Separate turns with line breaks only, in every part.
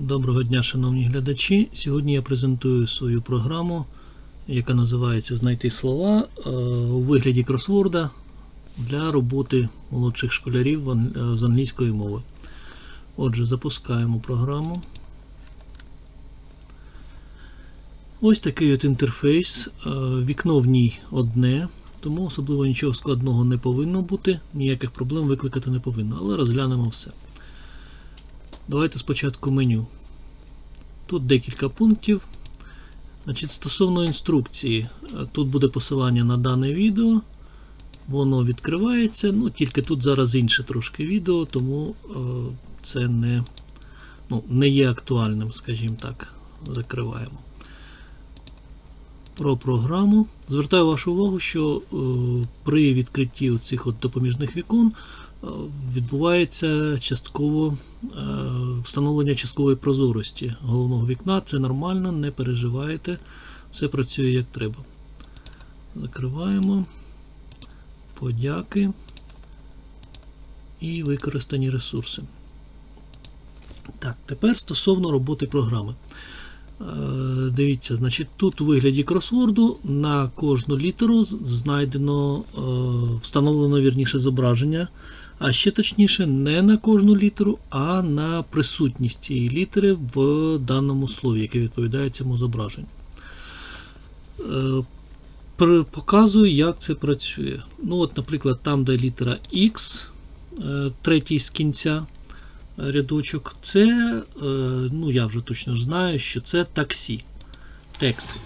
Доброго дня, шановні глядачі. Сьогодні я презентую свою програму, яка називається Знайти слова е, у вигляді кросворда для роботи молодших школярів е, з англійської мови. Отже, запускаємо програму. Ось такий от інтерфейс. Е, Вікно в ній одне, тому особливо нічого складного не повинно бути, ніяких проблем викликати не повинно, але розглянемо все. Давайте спочатку меню. Тут декілька пунктів. Значить, Стосовно інструкції, е, тут буде посилання на дане відео. Воно відкривається. Ну, тільки тут зараз інше трошки відео, тому е, це не, ну, не є актуальним, скажімо так. Закриваємо. Про програму. Звертаю вашу увагу, що е, при відкритті цих допоміжних вікон відбувається частково е, встановлення часткової прозорості головного вікна. Це нормально, не переживайте. Все працює як треба. Закриваємо. Подяки і використані ресурси. Так, тепер стосовно роботи програми. Е, Дивіться, значить, тут у вигляді кросворду на кожну літеру знайдено е, встановлено вірніше зображення, а ще точніше, не на кожну літеру, а на присутність цієї літери в даному слові, яке відповідає цьому зображенню. Е, Показую, як це працює. Ну, от, наприклад, там, де літера X, е, третій з кінця е, рядочок, це, ну я вже точно знаю, що це таксі. Текси.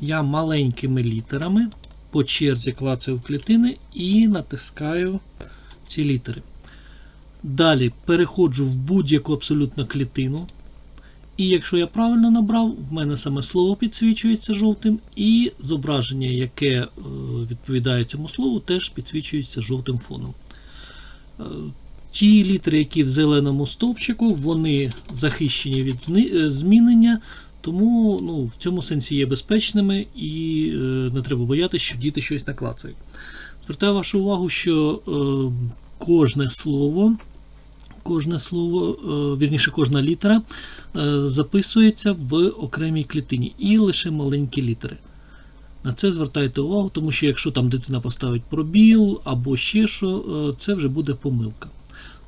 Я маленькими літерами по черзі клацаю в клітини і натискаю ці літери. Далі переходжу в будь-яку абсолютно клітину. І якщо я правильно набрав, в мене саме слово підсвічується жовтим, і зображення, яке е, відповідає цьому слову, теж підсвічується жовтим фоном. Е, Ті літери, які в зеленому стовпчику, вони захищені від е, змінення, тому ну, в цьому сенсі є безпечними і не треба боятися, що діти щось наклацають. Звертаю вашу увагу, що е, кожне слово, кожне слово, е, вірніше, кожна літера е, записується в окремій клітині і лише маленькі літери. На це звертайте увагу, тому що якщо там дитина поставить пробіл або ще що, е, це вже буде помилка.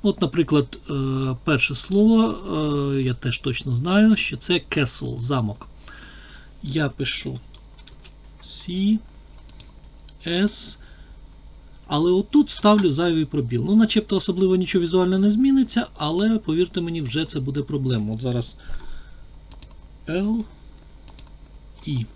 От, наприклад, е, перше слово, е, я теж точно знаю, що це castle, замок. Я пишу C, S, але отут ставлю зайвий пробіл. Ну, начебто особливо нічого візуально не зміниться, але повірте мені, вже це буде проблема. От зараз L, I.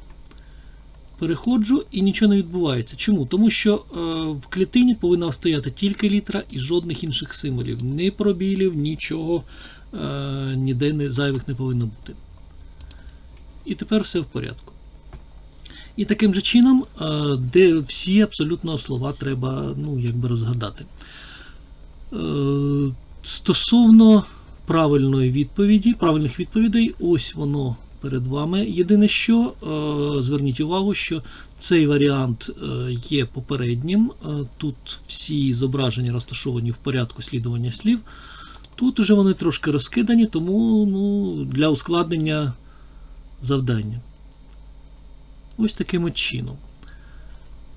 Переходжу і нічого не відбувається. Чому? Тому що е, в клітині повинна стояти тільки літера і жодних інших символів. Ні пробілів, нічого е, ніде не, зайвих не повинно бути. І тепер все в порядку. І таким же чином, е, де всі абсолютно слова треба ну, якби розгадати. Е, Стосовно правильної відповіді, правильних відповідей, ось воно перед вами. Єдине, що е, зверніть увагу, що цей варіант є попереднім. Тут всі зображення розташовані в порядку слідування слів. Тут вже вони трошки розкидані, тому ну, для ускладнення завдання. Ось таким от чином.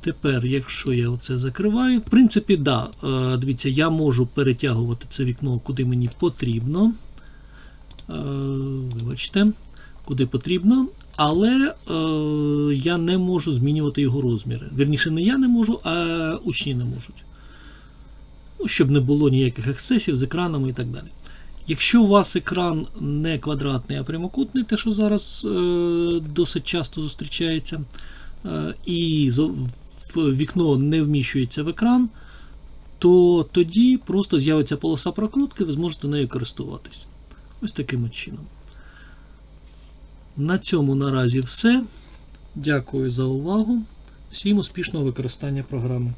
Тепер, якщо я оце закриваю, в принципі, да, е, дивіться, я можу перетягувати це вікно куди мені потрібно. Е, Вибачте, куди потрібно, але е, я не можу змінювати його розміри. Вірніше, не я не можу, а учні не можуть. Ну, щоб не було ніяких ексцесів з екранами і так далі. Якщо у вас екран не квадратний, а прямокутний, те, що зараз е, досить часто зустрічається, е, і вікно не вміщується в екран, то тоді просто з'явиться полоса прокрутки, ви зможете нею користуватись. Ось таким чином. На цьому наразі все. Дякую за увагу. Всім успішного використання програми.